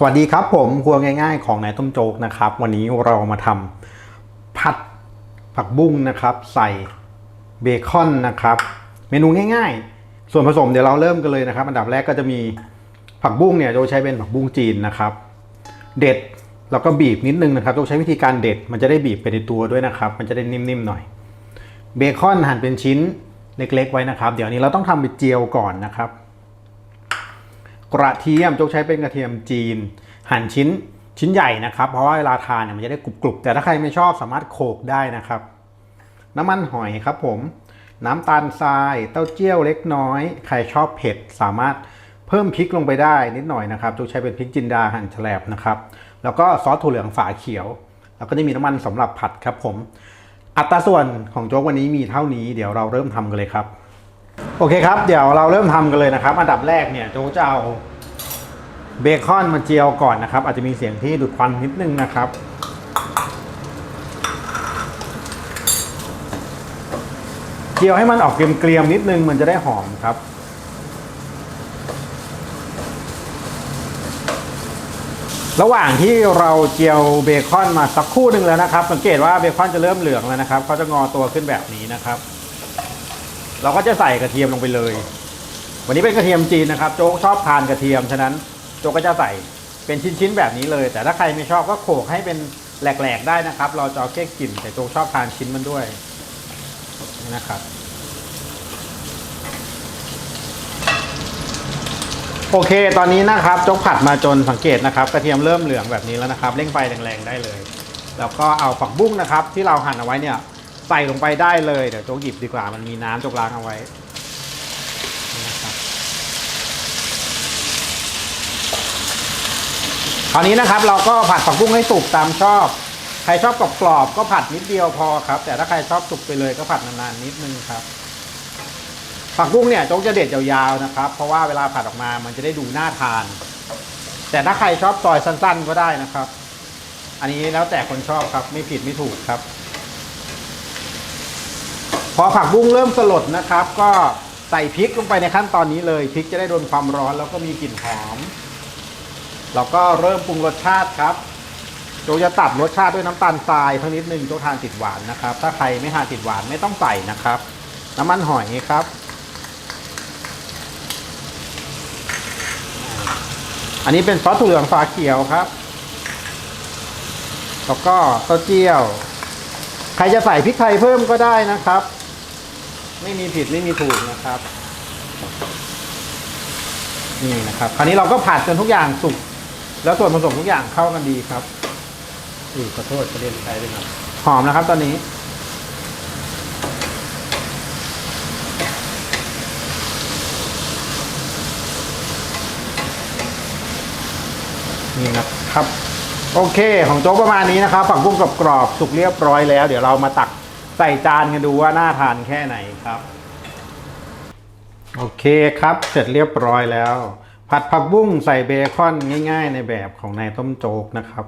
สวัสดีครับผมครัวง่าย ๆ ของนายต้มโจ๊กนะครับ วันนี้เรามาทำผัดผักบุ้งนะครับ ใส่เบคอนนะครับ เมนูง่าย ๆ ส่วนผสมเดี๋ยวเราเริ่มกันเลยนะครับ อันดับแรกก็จะมีผักบุ้งเนี่ยโจใช้เป็นผักบุ้งจีนนะครับ เด็ดแล้วก็บีบนิดนึงนะครับโจใช้วิธีการเด็ดมันจะได้บีบไปในตัวด้วยนะครับ มันจะได้นิ่มๆหน่อย เบคอนหั่นเป็นชิ้นเล็ก ๆ ไว้นะครับ เดี๋ยวนี้เราต้องทำเป็นเจียวก่อนนะครับ กระเทียมโจกใช้เป็นกระเทียมจีน หั่นชิ้นชิ้นใหญ่นะครับ เพราะว่าเวลาทานเนี่ยมันจะได้กรุบๆ แต่ถ้าใครไม่ชอบสามารถโขกได้นะครับ น้ำมันหอยครับผมน้ำตาลทราย เต้าเจี้ยวเล็กน้อย ใครชอบเผ็ดสามารถเพิ่มพริกลงไปได้นิดหน่อยนะครับโจกใช้เป็นพริกจินดาหั่นแฉลบนะครับ แล้วก็ซอสถั่วเหลืองฝาเขียว แล้วก็จะมีน้ำมันสำหรับผัดครับผม อัตราส่วนของโจ๊กวันนี้มีเท่านี้ เดี๋ยวเราเริ่มทำกันเลยครับ โอเคครับ เดี๋ยวเราเริ่มทำกันเลยนะครับ อันดับแรกเนี่ยโจจะเอาเบคอนมาเจียวก่อนนะครับ อาจจะมีเสียงที่ดูดควันนิดนึงนะครับเจียวให้มันออกเกรียมๆนิดนึงมันจะได้หอมครับ ระหว่างที่เราเจียวเบคอนมาสักครู่หนึ่งแล้วนะครับ สังเกตว่าเบคอนจะเริ่มเหลืองแล้วนะครับเขาจะงอตัวขึ้นแบบนี้นะครับ เราก็จะใส่กระเทียมลงไปเลย วันนี้เป็นกระเทียมจีนนะครับ โจ๊กชอบทานกระเทียม ฉะนั้นโจ๊กก็จะใส่เป็นชิ้นๆแบบนี้เลย แต่ถ้าใครไม่ชอบก็โขกให้เป็นแหลกๆได้นะครับ เราจะเอาแค่กลิ่นแต่โจ๊กชอบทานชิ้นมันด้วยนะครับโอเค ตอนนี้นะครับโจ๊กผัดมาจนสังเกตนะครับ กระเทียมเริ่มเหลืองแบบนี้แล้วนะครับ เร่งไฟแรงๆได้เลย แล้วก็เอาผักบุ้งนะครับ ที่เราหั่นเอาไว้เนี่ย ใส่ลงไปได้เลยเดี๋ยวโจ๊กหยิบดีกว่ามันมีน้ำโจกล้างเอาไว้นะครับคราวนี้นะครับเราก็ผัดผักบุ้งให้สุกตามชอบ ใครชอบกรอบๆก็ผัดนิดเดียวพอครับ แต่ถ้าใครชอบสุกไปเลยก็ผัดนานๆนิดนึงครับ ผักบุ้งเนี่ยโจ๊กจะเด็ดยาวๆนะครับ เพราะว่าเวลาผัดออกมามันจะได้ดูน่าทาน แต่ถ้าใครชอบซอยสั้น ๆก็ได้นะครับ อันนี้แล้วแต่คนชอบครับไม่ผิดไม่ถูกครับ พอผักบุ้งเริ่มสลดนะครับ ก็ใส่พริกลงไปในขั้นตอนนี้เลยพริกจะได้โดนความร้อนแล้วก็มีกลิ่นหอมเราก็เริ่มปรุงรสชาติครับโจจะตัดรสชาติด้วยน้ำตาลทรายเพิ่มนิดนึงโจทานติดหวานนะครับ ถ้าใครไม่ทานติดหวานไม่ต้องใส่นะครับ น้ำมันหอยครับอันนี้เป็นซอสถั่วเหลืองฝาเขียวครับ แล้วก็เต้าเจี้ยว ใครจะใส่พริกไทยเพิ่มก็ได้นะครับ ไม่มีผิดไม่มีถูกนะครับ นี่นะครับ คราวนี้เราก็ผัดจนทุกอย่างสุกแล้วส่วนผสมทุกอย่างเข้ากันดีครับอุ้ยขอโทษประเด็นใช้ด้วยนะหอมนะครับตอนนี้ นี่นะครับ โอเค ของโจ๊กประมาณนี้นะครับผักบุ้งกรอบๆสุกเรียบร้อยแล้ว เดี๋ยวเรามาตัก ใส่จานกันดูว่าน่าทานแค่ไหนครับ โอเคครับ เสร็จเรียบร้อยแล้ว ผัดผักบุ้งใส่เบคอนง่าย ๆ ในแบบของนายต้มโจ๊กนะครับ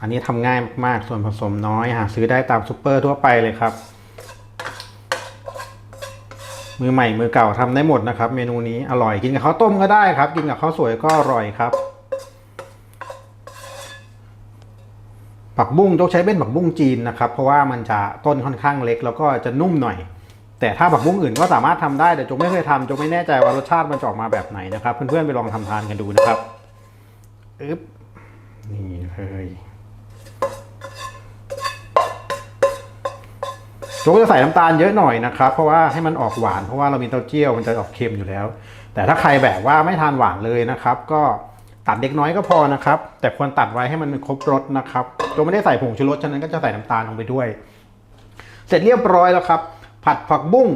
อันนี้ทำง่ายมากๆส่วนผสมน้อยหาซื้อได้ตามซูเปอร์ทั่วไปเลยครับ มือใหม่มือเก่าทำได้หมดนะครับ เมนูนี้อร่อยกินกับข้าวต้มก็ได้ครับ กินกับข้าวสวยก็อร่อยครับ ผักบุ้งต้องใช้เป็นผักบุ้งจีนนะครับ เพราะว่ามันจะต้นค่อนข้างเล็ก แล้วก็จะนุ่มหน่อย แต่ถ้าผักบุ้งอื่นก็สามารถทำได้แต่จงไม่เคยทำจงไม่แน่ใจว่ารสชาติมันจะออกมาแบบไหนนะครับ เพื่อนๆไปลองทำทานกันดูนะครับอึ๊บนี่เลยโจ๊กจะใส่น้ำตาลเยอะหน่อยนะครับ เพราะว่าให้มันออกหวานเพราะว่าเรามีเต้าเจี้ยวมันจะออกเค็มอยู่แล้ว แต่ถ้าใครแบบว่าไม่ทานหวานเลยนะครับ ก็ ตัดเล็กน้อยก็พอนะครับ แต่ควรตัดไว้ให้มันครบรสนะครับโจ๊กไม่ได้ใส่ผงชูรสฉะนั้นก็จะใส่น้ำตาลลงไปด้วย เสร็จเรียบร้อยแล้วครับ ผัดผักบุ้ง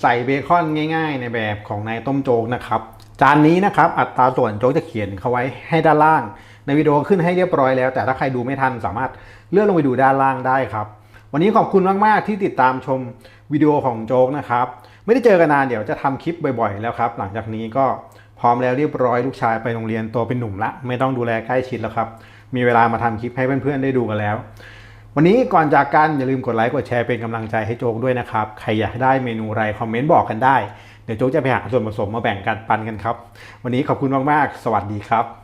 ใส่เบคอนง่าย ๆ ในแบบของนายต้มโจ๊กนะครับจานนี้นะครับอัตราส่วนโจ๊กจะเขียนเขาไว้ให้ด้านล่าง ในวิดีโอขึ้นให้เรียบร้อยแล้ว แต่ถ้าใครดูไม่ทันสามารถเลื่อนลงไปดูด้านล่างได้ครับวันนี้ขอบคุณมากๆที่ติดตามชมวิดีโอของโจ๊กนะครับ ไม่ได้เจอกันนานเดี๋ยวจะทำคลิปบ่อยๆ แล้วครับ หลังจากนี้ก็ ร้อมแล้วเรียบร้อยลูกชายไปโรงเรียนโตเป็นหนุ่มละ ไม่ต้องดูแลใกล้ชิดแล้วครับ มีเวลามาทำคลิปให้เพื่อนๆได้ดูกันแล้ว วันนี้ก่อนจากกันอย่าลืมกดไลค์กดแชร์เป็นกำลังใจให้โจ๊กด้วยนะครับ ใครอยากได้เมนูอะไรคอมเมนต์บอกกันได้ เดี๋ยวโจ๊กจะไปหาส่วนผสมมาแบ่งกันปันกันครับ วันนี้ขอบคุณมากๆ สวัสดีครับ